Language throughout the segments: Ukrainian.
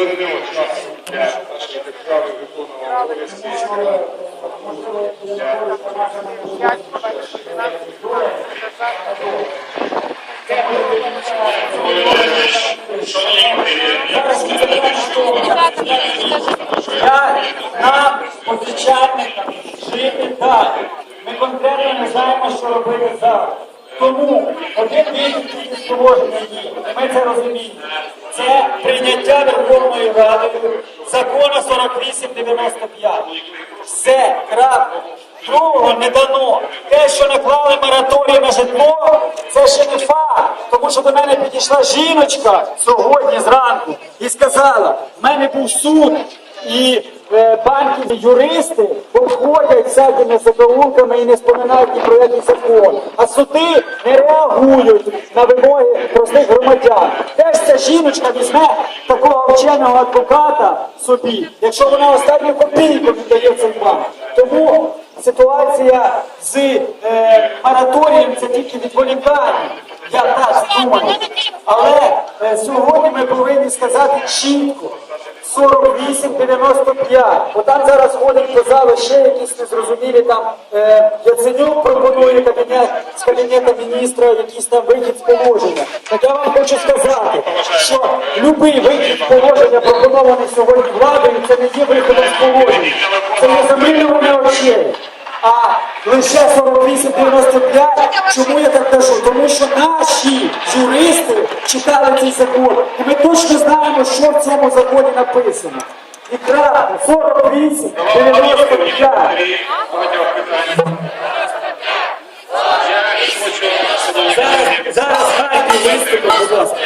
Звернемо часу для нашої держави виконував обов'язки. Я нам, позичальникам, жити далі. Ми конкретно не знаємо, що робити зараз. Тому один вихід тільки з положення. Ми це розуміємо. Прийняття Верховною Радою закону 4895. Все, крапка. Другого не дано. Те, що наклали мораторій на житло, це ще не факт. Тому що до мене підійшла жіночка сьогодні зранку і сказала, в мене був суд, і е, банки, юристи обходять всякими закоулками і не споминають ні про який закон. А суди не реагують на вимоги простих громадян. Теж ця жіночка візьме такого вченого адвоката собі, якщо вона останню копійку віддає цей банк. Тому ситуація з е, мораторієм це тільки відволікання. Я так думаю. Але е, сьогодні ми повинні сказати чітко. 48-95. Бо там зараз ходить по залу ще якісь незрозумілі там е, Яценюк пропонує кабінет з кабінету міністра якийсь там вихід з положення. Так я вам хочу сказати, що будь-який вихід з положення пропонований сьогодні владою, це не є виходом з положення. Це не замилювання очей. А лише 48-95, чому я так кажу? Тому що наші юристи читали цей закон, і ми точно знаємо, що в цьому законі написано. І крапка, 48, 95. Багатьох питань. Я хочу Зараз, зараз Харків виступить, будь ласка.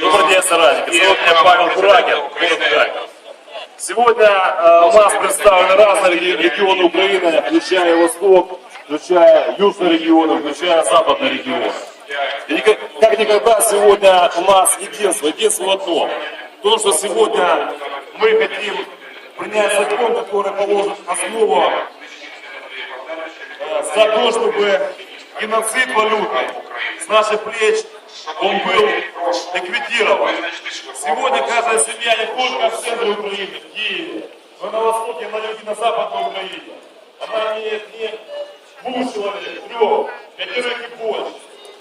Добрый день, соратники. Зовут меня Павел Куракин, город Харьков. Сегодня э, у нас представлены разные реги- регионы Украины, включая Восток, включая Южный регион, включая Западный регион. И как никогда сегодня у нас единство, единство в одном. То, что сегодня мы хотим принять закон, который положит основу э, за то, чтобы геноцид валютный с наших плеч он был ликвидирован. Сегодня каждая семья не только в центре Украины, в Киеве, но на востоке, на юге, на западной Украине. Она имеет не Був человек, трех, пятерых и больше.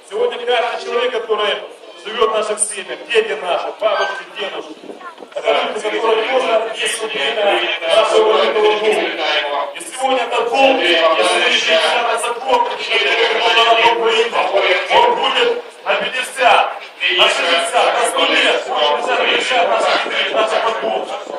Сегодня каждый человек, который живет в наших семьях, дети наши, бабушки, дедушки, это люди, которые тоже есть время нашего этого Бога. И сегодня этот Бог, если еще не закон, который Украина, он будет на 50, на 60, на 100 лет, он будет 50, на 60, на 60, на 60,